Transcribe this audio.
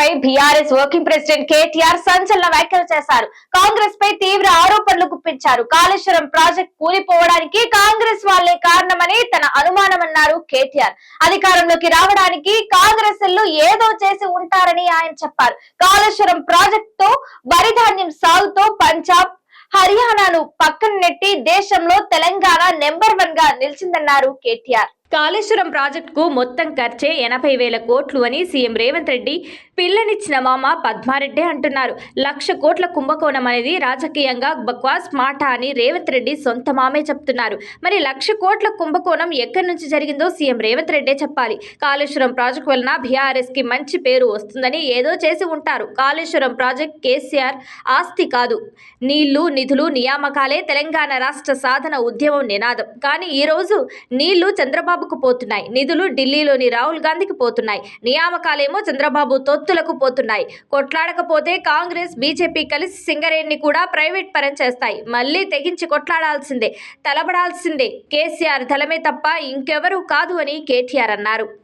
పై BRS working president KTR సంచలన వ్యాఖ్యలు చేశారు. కాంగ్రెస్ పై తీవ్ర ఆరోపణలు గుప్పించారు. కాళేశ్వరం ప్రాజెక్ట్ కూలిపోవడానికి కాంగ్రెస్ వాళ్ళే కారణమని తన అనుమానమన్నారు కేటీఆర్. అధికారంలోకి రావడానికి కాంగ్రెస్ ఏదో చేసి ఉంటారని ఆయన చెప్పారు. కాళేశ్వరం ప్రాజెక్ట్తో వరిధాన్యం సాగుతో పంజాబ్ హర్యానాను పక్కన నెట్టి దేశంలో తెలంగాణ నెంబర్ వన్గా నిలిచిందన్నారు కేటీఆర్. కాళేశ్వరం ప్రాజెక్టుకు మొత్తం ఖర్చే ఎనభై వేల కోట్లు అని సీఎం రేవంత్ రెడ్డి పిల్లనిచ్చిన మామ పద్మారెడ్డి అంటున్నారు. లక్ష కోట్ల కుంభకోణం అనేది రాజకీయంగా బక్వాస్ మాట అని రేవంత్ రెడ్డి సొంత మామే చెప్తున్నారు. మరి లక్ష కోట్ల కుంభకోణం ఎక్కడి నుంచి జరిగిందో సీఎం రేవంత్ రెడ్డే చెప్పాలి. కాళేశ్వరం ప్రాజెక్టు వలన బీఆర్ఎస్కి మంచి పేరు వస్తుందని ఏదో చేసి ఉంటారు. కాళేశ్వరం ప్రాజెక్ట్ కేసీఆర్ ఆస్తి కాదు. నీళ్ళు నిధులు నియామకాలే తెలంగాణ రాష్ట్ర సాధన ఉద్యమం నినాదం. కానీ ఈరోజు నీళ్ళు చంద్రబాబు చంద్రబాబుకు పోతున్నాయి. నిధులు ఢిల్లీలోని రాహుల్ గాంధీకి పోతున్నాయి. నియామకాలేమో చంద్రబాబు తొత్తులకు పోతున్నాయి. కొట్లాడకపోతే కాంగ్రెస్ బీజేపీ కలిసి సింగరేణిని కూడా ప్రైవేట్ పరం చేస్తాయి. మళ్ళీ తెగించి కొట్లాడాల్సిందే తలబడాల్సిందే. కేసీఆర్ తలమే తప్ప ఇంకెవరూ కాదు అని కేటీఆర్ అన్నారు.